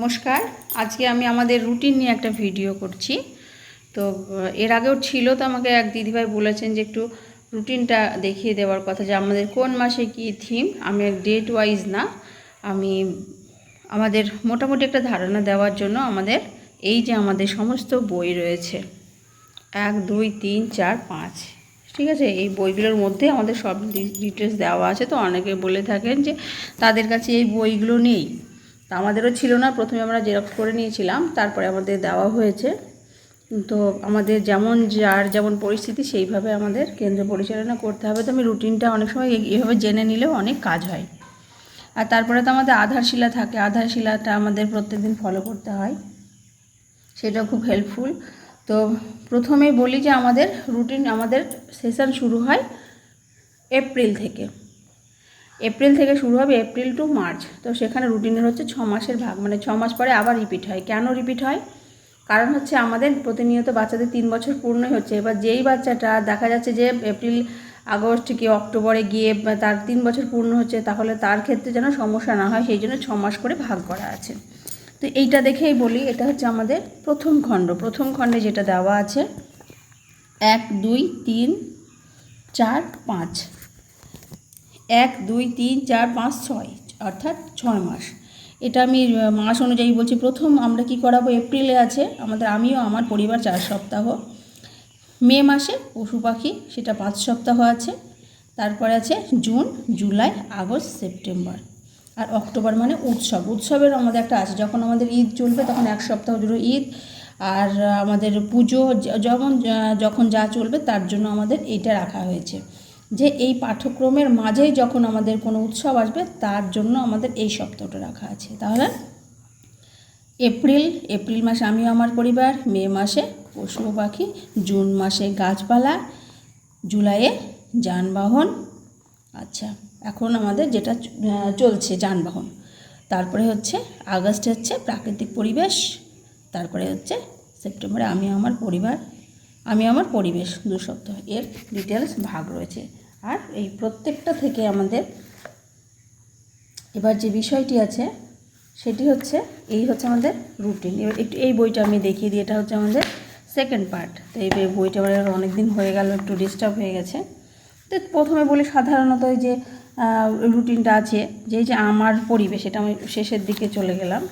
নমস্কার। আজকে আমি আমাদের রুটিন নিয়ে একটা ভিডিও করছি। তো এর আগেও ছিল তো আমাকে এক দিদিভাই বলেছেন যে একটু রুটিনটা দেখিয়ে দেওয়ার কথা যে আমাদের কোন মাসে কি থিম আমি ডেট ওয়াইজ না। আমি আমাদের মোটামুটি একটা ধারণা দেওয়ার জন্য আমাদের এই যে আমাদের সমস্ত বই রয়েছে, এক, দুই, তিন, চার, পাঁচ, ঠিক আছে? এই বইগুলোর মধ্যে আমাদের সব ডিটেলস দেওয়া আছে। তো অনেকে বলে থাকেন যে তাদের কাছে এই বইগুলো নেই। তা আমাদেরও ছিল না। প্রথমে আমরা জেরক্স করে নিয়েছিলাম, তারপরে আমাদের দেওয়া হয়েছে। তো আমাদের যেমন যার যেমন পরিস্থিতি, সেইভাবে আমাদের কেন্দ্র পরিচালনা করতে হবে। তো আমি রুটিনটা অনেক সময় এইভাবে জেনে নিলেও অনেক কাজ হয়। আর তারপরে তো আমাদের আধারশিলা থাকে। আধারশিলাটা আমাদের প্রত্যেকদিন ফলো করতে হয়। সেটা খুব হেল্পফুল তো প্রথমেই বলি যে আমাদের রুটিন আমাদের সেশন শুরু হয় এপ্রিল থেকে। এপ্রিল থেকে শুরু হবে এপ্রিল টু মার্চ। তো সেখানে রুটিনের হচ্ছে ছ মাসের ভাগ মানে ছ মাস পরে আবার রিপিট হয়। কেন রিপিট হয়? কারণ হচ্ছে আমাদের প্রতিনিয়ত বাচ্চাদের তিন বছর পূর্ণই হচ্ছে। এবার যেই বাচ্চাটা দেখা যাচ্ছে যে এপ্রিল, আগস্ট কি অক্টোবরে গিয়ে তার তিন বছর পূর্ণ হচ্ছে, তাহলে তার ক্ষেত্রে যেন সমস্যা না হয়, সেই জন্য ছ মাস করে ভাগ করা আছে। তো এইটা দেখেই বলি, এটা হচ্ছে আমাদের প্রথম খণ্ড। প্রথম খণ্ডে যেটা দেওয়া আছে, এক, দুই, তিন, চার, পাঁচ। এক, দুই, তিন, চার, পাঁচ, ছয়, অর্থাৎ ছয় মাস। এটা আমি মাস অনুযায়ী বলছি। প্রথম আমরা কি করাবো? এপ্রিলে আছে। আমাদের, আমিও আমার পরিবার চার সপ্তাহ। মে মাসে পশু পাখি, সেটা পাঁচ সপ্তাহ আছে। তারপরে আছে জুন, জুলাই, আগস্ট, সেপ্টেম্বর। আর অক্টোবর মানে উৎসব। উৎসবের আমাদের একটা আছে। যখন আমাদের ঈদ চলবে, তখন এক সপ্তাহ জুড়ে ঈদ। আর আমাদের পুজো যেমন যখন যা চলবে, তার জন্য আমাদের এইটা রাখা হয়েছে। যে এই পাঠ্যক্রমের মাঝেই যখন আমাদের কোনো উৎসব আসবে, তার জন্য আমাদের এই সপ্তাহটা রাখা আছে। তাহলে এপ্রিল এপ্রিল মাসে আমিও আমার পরিবার, মে মাসে পশু পাখি, জুন মাসে গাছপালা, জুলাইয়ে যানবাহন। আচ্ছা এখন আমাদের যেটা চলছে যানবাহন, তারপরে হচ্ছে আগস্টে হচ্ছে প্রাকৃতিক পরিবেশ, তারপরে হচ্ছে সেপ্টেম্বরে আমি আমার পরিবার আমি আমার পরিবেশ দু সপ্তাহ এর ডিটেলস ভাগ রয়েছে। আর এই প্রত্যেকটা থেকে আমাদের এবার যে বিষয়টি আছে, সেটি হচ্ছে, এই হচ্ছে আমাদের রুটিন এবার একটু এই বইটা আমি দেখিয়ে দিই, এটা হচ্ছে আমাদের সেকেন্ড পার্ট তো এই বইটা এবার অনেক দিন হয়ে গেল, একটু ডিস্টার্ব হয়ে গেছে। তো প্রথমে বলি সাধারণত ওই যে রুটিনটা আছে, যে এই যে আমার পরিবেশ, এটা আমি শেষের দিকে চলে গেলাম।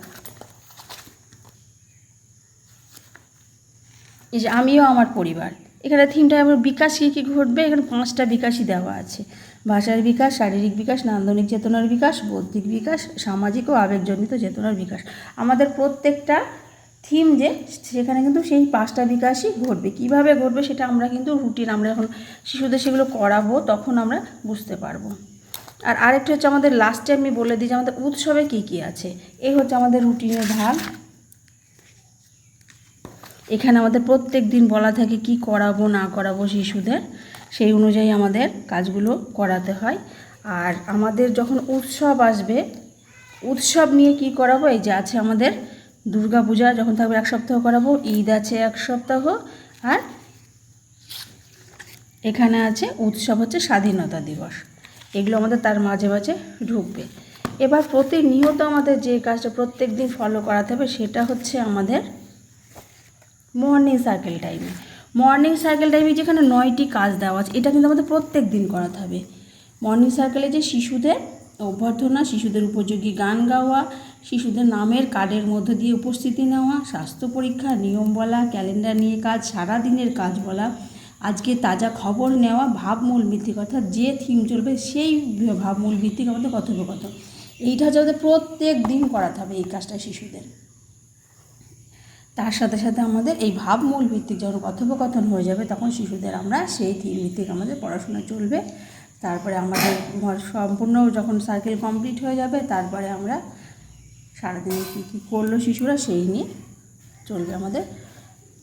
এই যে আমিও আমার পরিবার। এখানে থিমটা আমার বিকাশ কী কী ঘটবে? এখানে পাঁচটা বিকাশই দেওয়া আছে। ভাষার বিকাশ, শারীরিক বিকাশ, নান্দনিক চেতনার বিকাশ, বৌদ্ধিক বিকাশ, সামাজিক ও আবেগজনিত চেতনার বিকাশ। আমাদের প্রত্যেকটা থিম যে, সেখানে কিন্তু সেই পাঁচটা বিকাশই ঘটবে। কীভাবে ঘটবে সেটা আমরা কিন্তু রুটিন আমরা যখন শিশুদের সেগুলো করাবো, তখন আমরা বুঝতে পারব। আর আরেকটা হচ্ছে আমাদের লাস্টে আমি বলে দিই যে আমাদের উৎসবে কী কী আছে? এই হচ্ছে আমাদের রুটিনের ভাগ এখানে আমাদের প্রত্যেক দিন বলা থাকে কি করাবো, না করাবো শিশুদের, সেই অনুযায়ী আমাদের কাজগুলো করাতে হয়। আর আমাদের যখন উৎসব আসবে, উৎসব নিয়ে কি করাবো? এই যে আছে আমাদের দুর্গা পূজা যখন থাকবে এক সপ্তাহ করাবো, ঈদ আছে এক সপ্তাহ, আর এখানে আছে উৎসব হচ্ছে স্বাধীনতা দিবস। এগুলো আমাদের তার মাঝে মাঝে ঢুকবে। এবার প্রতিনিয়ত আমাদের যে কাজটা প্রত্যেক দিন ফলো করাতে হবে, সেটা হচ্ছে আমাদের মর্নিং সার্কেল টাইমে মর্নিং সার্কেল টাইমে যেখানে নয়টি কাজ দেওয়া আছে, এটা কিন্তু আমাদের প্রত্যেক দিন করাতে হবে। মর্নিং সার্কেলে যে শিশুদের অভ্যর্থনা, শিশুদের উপযোগী গান গাওয়া, শিশুদের নামের কার্ডের মধ্য দিয়ে উপস্থিতি নেওয়া, স্বাস্থ্য পরীক্ষা, নিয়ম বলা ক্যালেন্ডার নিয়ে কাজ সারা দিনের কাজ বলা, আজকে তাজা খবর নেওয়া, ভাবমূল ভিত্তিক, অর্থাৎ যে থিম চলবে সেই ভাবমূল ভিত্তিক আমাদের কথোপকথন। এইটা হচ্ছে আমাদের প্রত্যেক দিন করাতে হবে এই কাজটা শিশুদের। তার সাথে সাথে আমাদের এই ভাবমূল ভিত্তিক যখন কথোপকথন হয়ে যাবে, তখন শিশুদের আমরা সেই থিম ভিত্তিক আমাদের পড়াশোনা চলবে। তারপরে আমাদের সম্পূর্ণ যখন সার্কেল কমপ্লিট হয়ে যাবে, তারপরে আমরা সারাদিনে কী কী করল শিশুরা সেই নিয়ে চলবে আমাদের।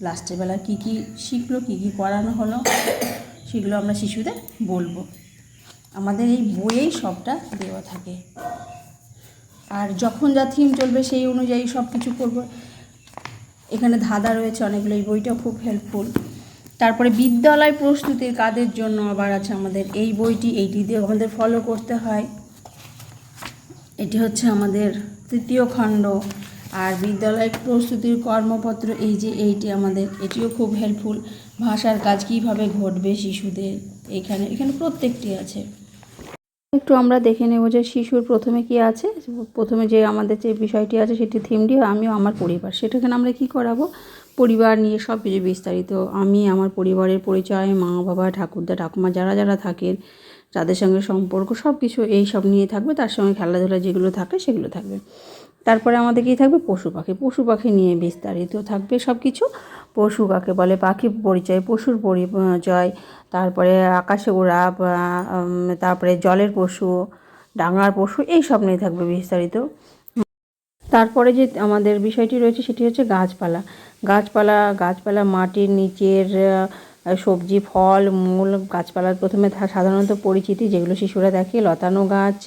লাস্টের বেলা কী কী শিখলো, কী কী করানো হলো, সেগুলো আমরা শিশুদের বলব। আমাদের এই বইয়েই সবটা দেওয়া থাকে। আর যখন যা থিম চলবে সেই অনুযায়ী সব কিছু করব। এখানে ধাঁধা রয়েছে অনেকগুলো, এই বইটাও খুব হেল্পফুল তারপরে বিদ্যালয় প্রস্তুতির কাদের জন্য আবার আছে আমাদের এই বইটি, এইটি দিয়ে আমাদের ফলো করতে হয়। এটি হচ্ছে আমাদের তৃতীয় খণ্ড। আর বিদ্যালয় প্রস্তুতির কর্মপত্র, এই যে এইটি আমাদের, এটিও খুব হেল্পফুল ভাষার কাজ কীভাবে ঘটবে শিশুদের, এখানে এখানে প্রত্যেকটি আছে। একটু আমরা দেখে নেব যে শিশুর প্রথমে কি আছে, প্রথমে যে আমাদের যে বিষয়টি আছে সেটি থিমটি আমিও আমার পরিবার সেটাখানে আমরা কি করাবো? পরিবার নিয়ে সব কিছু বিস্তারিত, আমি, আমার পরিবারের পরিচয়, মা, বাবা, ঠাকুরদা, ঠাকুমা, যারা যারা থাকেন যাদের সঙ্গে সম্পর্ক, সব কিছু এই সব নিয়ে থাকবে, তার সঙ্গে খেলাধুলা যেগুলো থাকে সেগুলো থাকবে। তারপরে আমাদের কী থাকবে? পশু পাখি পশু পাখি নিয়ে বিস্তারিত থাকবে সব কিছু পশু কাকে বলে, পাখি পরিচয়, পশুর পরিচয়, তারপরে আকাশে ওড়া তারপরে জলের পশু, ডাঙার পশু, এই সব নিয়ে থাকবে বিস্তারিত। তারপরে যে আমাদের বিষয়টি রয়েছে সেটি হচ্ছে গাছপালা। গাছপালা গাছপালা মাটির নিচের সবজি, ফল, মূল, গাছপালার প্রথমে সাধারণত পরিচিতি যেগুলো শিশুরা দেখে, লতানো গাছ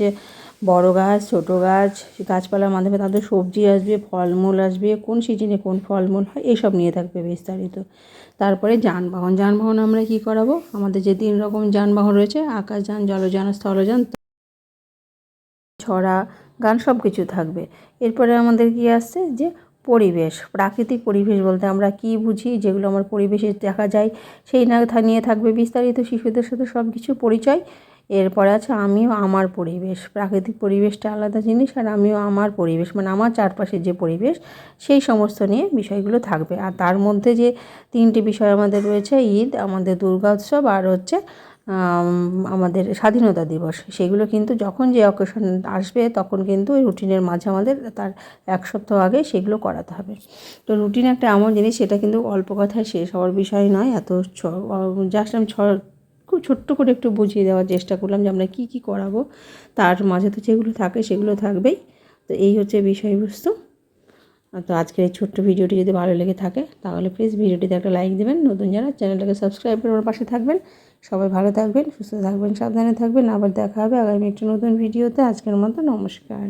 বড় গাছ, ছোট গাছ, গাছপালার মাধ্যমে তাদের সবজি আসবে, ফলমূল আসবে, কোন সিজনে কোন ফলমূল হয় এইসব নিয়ে থাকবে বিস্তারিত। তারপরে যানবাহন যানবাহন আমরা কি করাবো? আমাদের যে তিন রকম যানবাহন রয়েছে আকাশযান জলযান, স্থলযান, ছড়া, গান সব কিছু থাকবে। এরপরে আমাদের কি আসছে? যে পরিবেশ, প্রাকৃতিক পরিবেশ বলতে আমরা কি বুঝি, যেগুলো আমার পরিবেশে দেখা যায়, সেই না নিয়ে থাকবে বিস্তারিত শিশুদের সাথে সব কিছু পরিচয়। এরপরে আছে আমিও আমার পরিবেশ। প্রাকৃতিক পরিবেশটা আলাদা জিনিস আর আমিও আমার পরিবেশ। মানে আমার চারপাশের যে পরিবেশ, সেই সমস্ত নিয়ে বিষয়গুলো থাকবে। আর তার মধ্যে যে তিনটি বিষয় আমাদের রয়েছে, ঈদ, আমাদের দুর্গা উৎসব আর হচ্ছে আমাদের স্বাধীনতা দিবস। সেগুলো কিন্তু যখন যে অকেশন আসবে, তখন কিন্তু ওই রুটিনের মাঝে আমাদের তার এক সপ্তাহ আগে সেগুলো করাতে হবে। তো রুটিন একটা এমন জিনিস, সেটা কিন্তু অল্প কথায় শেষ হওয়ার বিষয় নয়। এত জাস্ট আমি ছ খুব ছোট্ট করে একটু বুঝিয়ে দেওয়ার চেষ্টা করলাম যে আমরা কী কী করাবো। তার মাঝে তো যেগুলো থাকে সেগুলো থাকবেই। তো এই হচ্ছে বিষয়বস্তু। তো আজকের এই ছোট্ট ভিডিওটি যদি ভালো লেগে থাকে, তাহলে প্লিজ ভিডিওটিতে একটা লাইক দেবেন। নতুন যারা চ্যানেলটাকে সাবস্ক্রাইব করে আমার পাশে থাকবেন। সবাই ভালো থাকবেন, সুস্থ থাকবেন, সাবধানে থাকবেন। আবার দেখা হবে আগামী একটি নতুন ভিডিওতে। আজকের মতো নমস্কার।